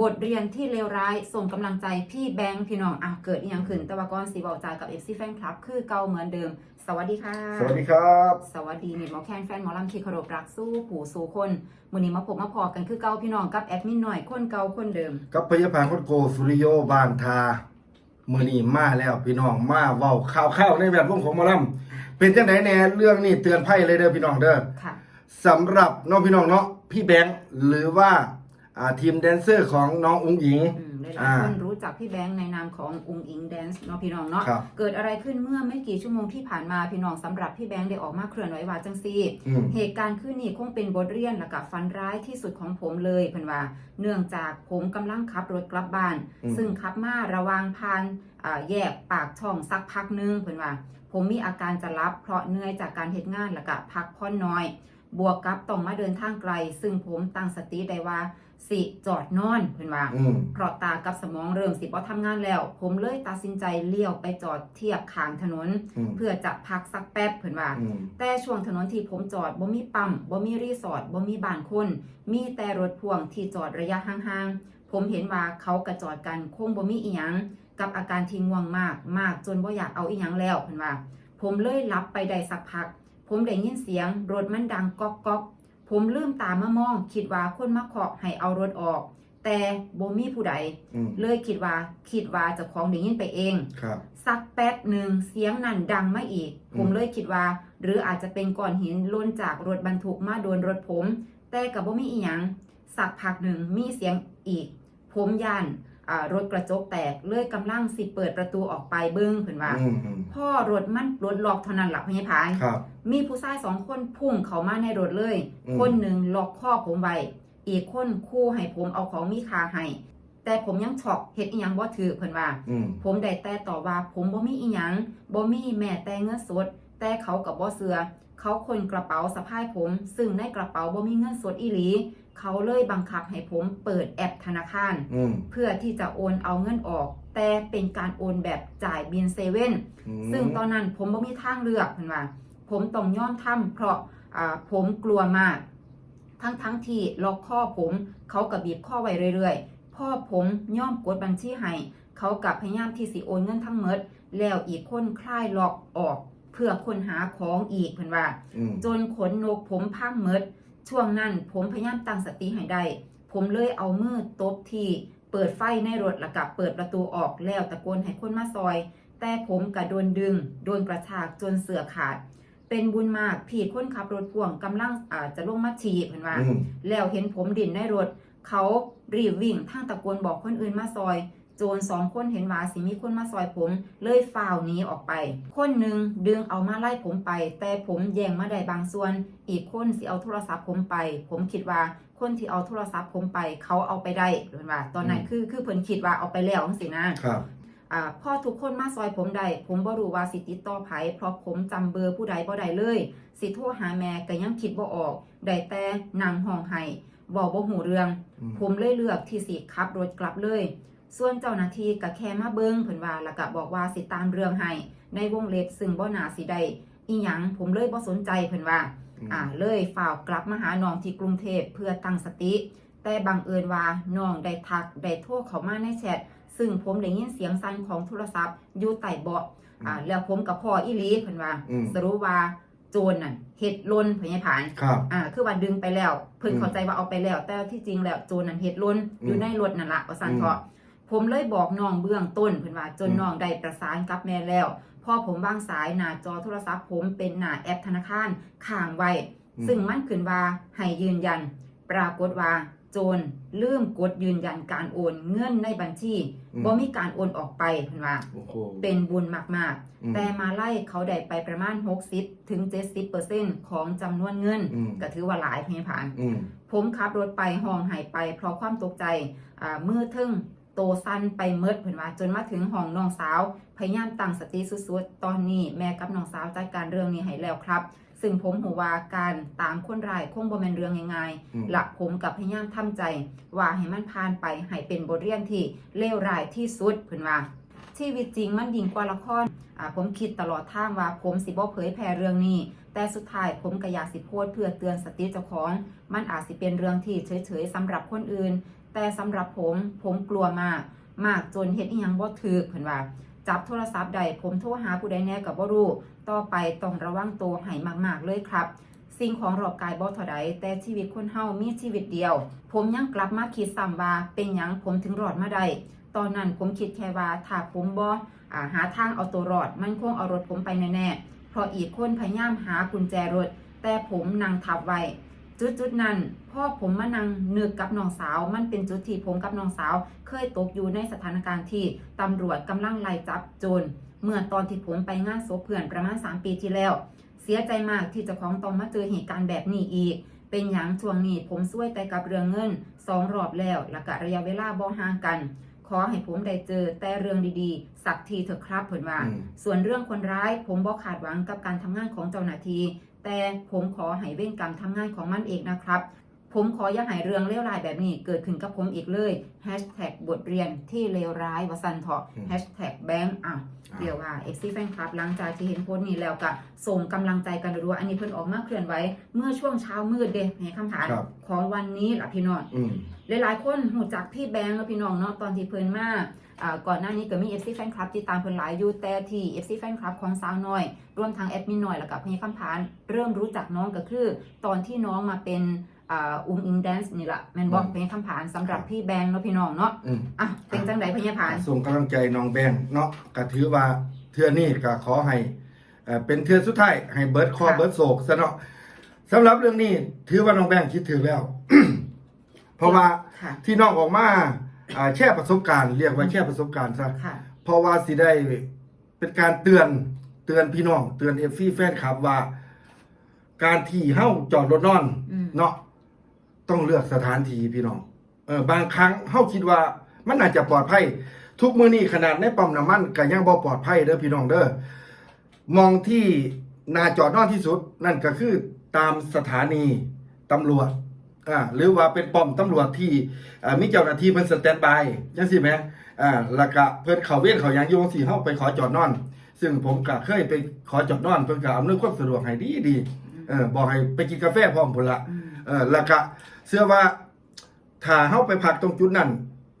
บทเรียนที่เลวร้ายส่งกำลังใจพี่แบงค์พี่น้องอะเกิดอีหยังขึ้นแต่ว่าก่อนสีบอกจากับเอฟซีแฟนคลับ คือเก่าเหมือนเดิม สวัสดีค่ะ สวัสดีครับ สวัสดีมิตรหมอแคนแฟนหมอลำคีเคารพรักสู้ผู้สู้คนมื้อนี้มาพบมาพอกันคือเก่าพี่น้องกับแอดมินหน่อยคนเก่าคนเดิม กับพยาบาลคนโกสุริโยบานทามือนี้มาแล้วพี่น้องมาเว้าข่าวข้าวๆในแวดวงของหมอลำเป็นจังไดแหน่เรื่องนี้เตือนภัยเลยเด้อพี่น้องเด้อค่ะ สำหรับน้องพี่น้องเนาะพี่แบงค์หรือว่า อ่าทีมแดนเซอร์ของน้องอุ้งอิง อืมหลายอ่าๆคนรู้จักพี่แบงค์ในนามขององค์อิงแดนซ์เนาะพี่น้องเนาะครับ เกิดอะไรขึ้นเมื่อไม่กี่ชั่วโมงที่ผ่านมาพี่น้องสำหรับพี่แบงค์ได้ออกมาเคลื่อนไหวว่าจังซี่ อืม เหตุการณ์ขึ้นนี่คงเป็นบทเรียนและกับฟันร้ายที่สุดของผมเลยเพิ่นว่า เนื่องจากผมกำลังขับรถกลับบ้าน อืม ซึ่งขับมาระหวางพานอ่าแยกปากช่องสักพักหนึงเพิ่นว่า ผมมีอาการจะรับเพราะเหนื่อยจากการเหตุงานและก็พักผ่อนน้อย บวกกับต้องมาเดินทางไกล ซึ่งผมตั้งสติได้ว่า สิจอดนอนเพิ่นว่าอืมเพราะตากับสมองเริ่มสิบ่ทำงานแล้ว ผมเลยตัดสินใจเลี้ยวไปจอดเทียบข้างถนน อืมเพื่อจะพักสักแป๊บเพิ่นว่า อืมแต่ช่วงถนนที่ผมจอดบ่มีปั๊มบ่มีรีสอร์ทบ่มีบ้านคน มีแต่รถพ่วงที่จอดระยะห่างๆ ผมเห็นว่าเขากระจอดกันคงบ่มีอีหยังกับอาการที่ง่วงมากมากจนบ่อยากเอาอีหยังแล้วเพิ่นว่า ผมเลยหลับไปได้สักพัก ผมได้ยินเสียงรถมันดังก๊อกก๊อก ผมลืมตามามอง คิดว่าคนมาเคาะให้เอารถออก แต่บ่มีผู้ใด อืมเลยคิดว่าคิดว่าเจ้าของได้ยินไปเอง ครับ สักแป๊บหนึ่งเสียงนั่นดังมาอีก อืม ผมเลยคิดว่า หรืออาจจะเป็นก้อนหินหล่นจากรถบรรทุกมาโดนรถผม แต่กับว่ามีอีหยังสักพักหนึ่งมีเสียงอีก ผมย่านอ่ารถกระจกแตกเลยกำลังสิเปิดประตูออกไปเบิ้งเพิ่นว่าอืมอืมพ่อรถมันรถล็อกเท่านั้นหลักพยาพานครับ มีผู้ชายสองคนพุ่งเข้ามาในรถเลย อืม คนหนึ่งล็อกข้อผมไว้ อีกคนคู่ให้ผมเอาของมีค่าให้ แต่ผมยังช็อกเฮ็ดอีหยังบ่ถือเพิ่นว่า อืม ผมได้แต่ต่อว่าผมบ่มีอีหยังบ่มีแม่แต่เงินสด แต่เขากับบ่เสือ เขาคนกระเป๋าสะพายผม ซึ่งในกระเป๋าบ่มีเงินสดอีหลี เขาเลยบังคับให้ผมเปิดแอปธนาคาร อืมเพื่อที่จะโอนเอาเงินออก แต่เป็นการโอนแบบจ่ายบินเซเว่น อืมซึ่งตอนนั้นผมบ่มีทางเลือกเพิ่นว่า ผมต้องยอมทำเพราะอ่าผมกลัวมาก ทั้งทั้งๆที่ล็อกข้อผมเขากับบีบข้อไว้เรื่อยๆ พ่อผมย่อมกดบัญชีให้เขากับพยายามที่สิโอนเงินทั้งหมดแล้วอีกคนคลายล็อกออก เพื่อค้นหาของอีกเพิ่นว่าอืมจนขนนกผมพังเมดช่วงนั้นผมพยายามตั้งสติให้ได้ ผมเลยเอามือตบที่เปิดไฟในรถแล้วก็เปิดประตูออกแล้วตะโกนให้คนมาซอย แต่ผมก็โดนดึง โดนกระชากจนเสือขาด เป็นบุญมากพี่คนขับรถพ่วงกำลังอาจะลงมาฉี่เพิ่นว่า อืม แล้วเห็นผมดิ่นในรถ เขารีบวิ่งทางตะโกนบอกคนอื่นมาซอย โจรสองคนเห็นว่าสิมีคนมาซอยผม เลยฝ่าวหนีออกไป คนหนึ่งดึงเอามาไล่ผมไป แต่ผมแย่งมาได้บางส่วน อีกคนสิเอาโทรศัพท์ผมไป ผมคิดว่าคนที่เอาโทรศัพท์ผมไป เขาเอาไปได้เห็นว่า ตอนนั้นอืมคือคือเพิ่นคิดว่าเอาไปแล้วจังซี่นะ ครับอ่า พ่อทุกคนมาซอยผมได้ผมบ่รู้ว่าสิติดต่อไผเพราะผมจำเบอร์ผู้ใดบ่ได้เลย สิโทรหาแม่ก็ยังคิดบ่ออกได้แต่นั่งห้องไห้บอกบ่หูเรื่องอืมผมเลยเลือกที่สิขับรถกลับเลย ส่วนเจ้าหน้าที่ก็แค่มาเบิ่งเพิ่นว่าแล้วก็บอกว่าสิตามเรื่องให้ในวงเล็บซึ่งบ่น่าสิได้อีหยังผมเลยบ่สนใจเพิ่นว่าอ่าเลยฝ่าวกลับมาหาน้องที่กรุงเทพเพื่อตั้งสติ แต่บังเอิญว่าน้องได้ทักได้โทรเข้ามาในแชท ซึ่งผมได้ยินเสียงสั่นของโทรศัพท์อยู่ใต้เบาะอ่าแล้วผมกับพ่ออีหลีเพิ่นว่าอืม สรุปว่าโจรน่ะเฮ็ดลนพญาผานครับ อ่าคือว่าดึงไปแล้ว เพิ่นอืมเข้าใจว่าเอาไปแล้ว แต่ที่จริงแล้วโจรนั่นเฮ็ดลนอยู่อืมในรถนั่นละว่าซั่นอืมเถาะผมเลยบอกน้องเบื้องต้นเพิ่นว่าจนอืม น้องได้ประสานกับแม่แล้วพอผมวางสายหน้าจอโทรศัพท์ ผมเป็นหน้าแอปธนาคารค้างไว้อืมซึ่งมันขึ้นว่าให้ยืนยัน ปรากฏว่า โจรลืมกดยืนยันการโอนเงินในบัญชีอืมบ่มีการโอนออกไปเพิ่นว่า โอ้โห เป็นบุญมากอืม ๆ แต่มาไล่เขาได้ไปประมาณ 60 ถึง 70%ของจำนวนเงิน อืมก็ถือว่าหลายเพียงผ่าน อืม ผมขับรถไปห้องหายไป เพราะความตกใจอ่ามือทึ่งโตสั้นไปเมิดเพิ่นว่าจนมาถึงห้องน้องสาว พยายามตั้งสติสุดๆ ตอนนี้แม่กับน้องสาวจัดการเรื่องนี้ให้แล้วครับ ซึ่งผมหูว่าการตามคนร้ายคงบ่แม่นเรื่องง่ายอืมๆละผมกับพยายามทำใจ ว่าให้มันผ่านไปให้เป็นบทเรียนที่เลวร้ายที่สุดเพิ่นว่า ชีวิตจริงมันยิ่งกว่าละครอ่าผมคิดตลอดทางว่าผมสิบ่เผยแพร่เรื่องนี้ แต่สุดท้ายผมก็อยากสิโพสต์เพื่อเตือนสติเจ้าของ มันอาจสิเป็นเรื่องที่เฉยๆสำหรับคนอื่นแแต่สำหรับผมผมกลัวมาก มากจนเฮ็ดอีหยังบ่ถูกเพิ่นว่า จับโทรศัพท์ใดผมโทรหาผู้ใดแน่ก็บ่รู้ต่อไปต้องระวังตัวให้มากๆเลยครับ สิ่งของรอบกายบ่เท่าใดแต่ชีวิตคนเฮามีชีวิตเดียว ผมยังกลับมาคิดซ้ำว่าเป็นหยังผมถึงรอดมาได้ตอนนั้นผมคิดแค่ว่าถ้าผมบ่อ่าหาทางเอาตัวรอด มันคงเอารถผมไปแน่ๆเพราะอีกคนพยายามหากุญแจรถ แต่ผมนั่งทับไว้ จุดจุดๆนั้นพ่อผมมานั่งนึกกับน้องสาว มันเป็นจุดที่ผมกับน้องสาว เคยตกอยู่ในสถานการณ์ที่ตำรวจกำลังไล่จับโจรเมื่อตอนที่ผมไปงานศพเพื่อนประมาณ 3 ปีที่แล้ว เสียใจมากที่เจ้าของต้องมาเจอเหตุการณ์แบบนี้อีก เป็นอย่างช่วงนี้ผมช่วยแต่กับเรื่องเงินสองรอบแล้วและกะระยะเวลาบ่ห่างกัน ขอให้ผมได้เจอแต่เรื่องดีๆ สักทีเถอะครับเพิ่นว่าอืมส่วนเรื่องคนร้ายผมบอกขาดหวังกับการทำงานของเจ้าหน้าที่ แต่ผมขอให้เว้นกรรมทำงานของมันเองนะครับผมขออย่าให้เรื่องเลวร้ายแบบนี้เกิดขึ้นกับผมอีกเลยแฮชแท็กบทเรียนที่เลวร้ายวสันเถาะอืมแฮชแท็กแบงค์อะเดี๋ยวว่า FC แฟนคลับหลังจากที่เห็นโพสต์นี้แล้วก็ส่งกำลังใจกันรัวๆอันนี้เพิ่นออกมาเคลื่อนไหวเมื่อช่วงเช้ามืดเด้ในคำถามครับของวันนี้ล่ะพี่น้องอืมหลายๆคนหูจักพี่แบงค์แล้วพี่น้องเนาะตอนที่เพิ่นมาอ่า ก่อนหน้านี้ก็มี FC แฟนคลับที่ตามเพิ่นหลายอยู่แต่ที่ FC แฟนคลับของสาวน้อย รวมทั้งแอดมินน้อยแล้วก็พี่คำพานเริ่มรู้จักน้องก็คือ ตอนที่น้องมาเป็นอ่าอุ้งอิงแดนซ์นี่แหละแม่นบอกอืมพี่คำพานสำหรับพี่แบงค์เนาะพี่น้องเนาะอืมอะเป็นจังไดพี่ผานส่งกำลังใจน้องแบงเนาะก็ถือว่าเทื่อนี้ก็ขอให้เอ่อเป็นเทื่อสุดท้ายให้เบิร์ดคอค่ะเบิร์ดโศกซะเนาะสำหรับเรื่องนี้ถือว่าน้องแบงคิดถึงแล้ว เพราะว่าค่ะที่น้องออกมา อ่าแช่ประสบการณ์เรียกว่าแช่ประสบการณ์ซะค่ะ เพราะว่าสิได้เป็นการเตือนเตือนพี่น้อง เตือนเอฟซีแฟนคลับว่า การที่เฮ้าจอดรถนอนอืม เนาะต้องเลือกสถานที่พี่น้องเออบางครั้งเฮ้าคิดว่ามันอาจจะปลอดภัย ทุกมือนี้ขนาดในปั๊มน้ำมันก็ยังบ่ปลอดภัยเด้อพี่น้องเด้อมองที่นาจอดนอนที่สุด นั่นก็คือตามสถานีตำรวจ อ่าหรือว่าเป็นป้อมตำรวจที่อ่ามีเจ้าหน้าที่เพิ่นสแตนบายจังซี่แหมอ่าแล้วก็เพิ่นเข้าเวรเขาหยังอยู่จังซี่เฮาไปขอจอดนอน ซึ่งผมก็เคยไปขอจอดนอนเพิ่นก็อำนวยความสะดวกให้ดีดีๆเออบอกให้ไปกินกาแฟพร้อมพุ่นละอืมเออแล้วก็เชื่อว่าถ้าเฮาไปพักตรงจุดนั้น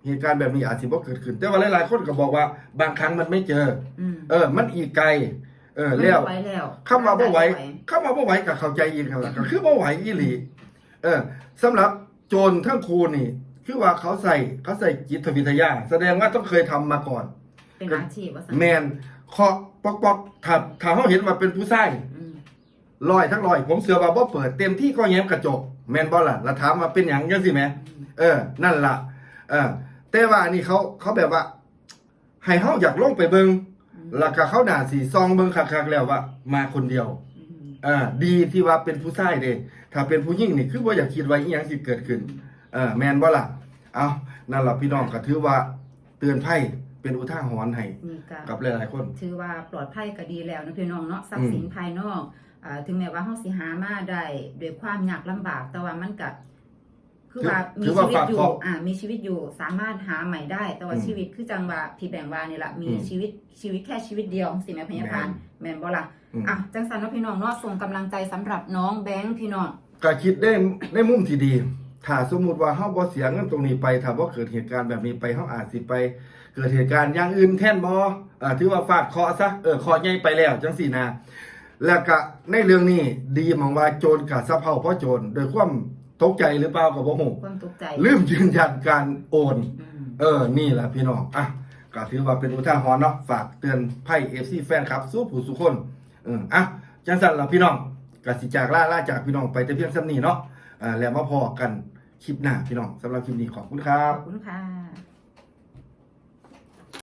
เหตุการณ์แบบนี้อาจสิบ่เกิดขึ้น แต่ว่าหลายๆคนก็บอกว่าบางครั้งมันไม่เจออืมเออ มันอีกไกล เออแล้วมันบ่ไหวแล้วคำว่าบ่ไหวคำว่าบ่ไหวก็เข้าใจอีกกันล่ะก็คือบ่ไหวอีหลี เออสำหรับโจรทั้งครูนี่ คือว่าเขาใส่เขาใส่จิตวิทยา แสดงว่าต้องเคยทำมาก่อน เป็นอาชีพว่าซั่นแมนเคาะปอกปอกถ้าถ้าเขาเห็นว่าเป็นผู้ชายอืมลอยทั้งลอย ผมเสือว่าบ่เปิดเต็มที่ก็แง้มกระจก แมนบ่ล่ะแล้วถามว่าเป็นหยังจังสิแหม เออ นั่นล่ะ เออ แต่ว่านี่เขาเขาแบบว่า ให้เฮาอยากลงไปเบิงอืมแล้วก็เขาหน้าสีซองเบิงคักๆแล้วว่า มาคนเดียว อืมอ่าดีที่ว่าเป็นผู้ชายเด้ถ้าเป็นผู้หญิงนี่คือบ่อยากคิดว่าอีหยังสิเกิดขึ้นเออแม่นบ่ล่ะเอานั่นล่ะพี่น้องก็ถือว่าเตือนภัยเป็นอุทาหรณ์ให้นี่ก็กับหลายๆคน ถือว่าปลอดภัยก็ดีแล้วนะพี่น้องเนาะทรัพย์สินภายนอกอ่าถึงแม้ว่าเฮาสิหามาได้ด้วยความยากลำบากแต่ว่ามันก็คือว่าถืมีอว่าชีวิตอยู่ฝากเคราะห์อ่ามีชีวิตอยู่สามารถหาใหม่ได้ แต่ว่าอืมชีวิตคือจังว่าพี่แบ่งว่านี่ล่ะมีอืมชีวิตชีวิตแค่ชีวิตเดียวสิแม่พยาพานแม่นบ่ล่ะ อืมอะจังสันเนาะพี่น้องเนาะส่งกำลังใจสำหรับน้องแบงค์พี่น้องก็คิดได้ในมุมที่ดี ถ้าสมมุติว่าเฮาบ่เสียเงินตรงนี้ไปถ้าบ่เกิดเหตุการณ์แบบนี้ไปเฮาอาจสิไป เกิดเหตุการณ์อย่างอื่นแทนบ่อ่าถือว่าฟาดเคราะห์ซะเออเคราะห์ใหญ่ไปแล้วจังซี่นะแล้วก็ในเรื่องนี้ดีหมองว่าโจรกับสะเพาเพราะโจรโดยความตกใจหรือเปล่าก็บ่ฮู้ความตกใจลืมยืนยันการโอนอืมเออนี่แหละพี่น้องอะก็ถือว่าเป็นอุทาหรณ์เนาะฝากเตือนไพ่ FC แฟนครับสู้ผู้สุคนเอออะจังสันล่ะพี่น้องกสิจากล่าล่าจากพี่น้องไปแต่เพียงสัำนี้เนาะอ่าแล้วมาพอกันคลิปหน้าพี่น้องสำหรับคลิปนี้ขอบคุณครัขบ อบคุณค่ะ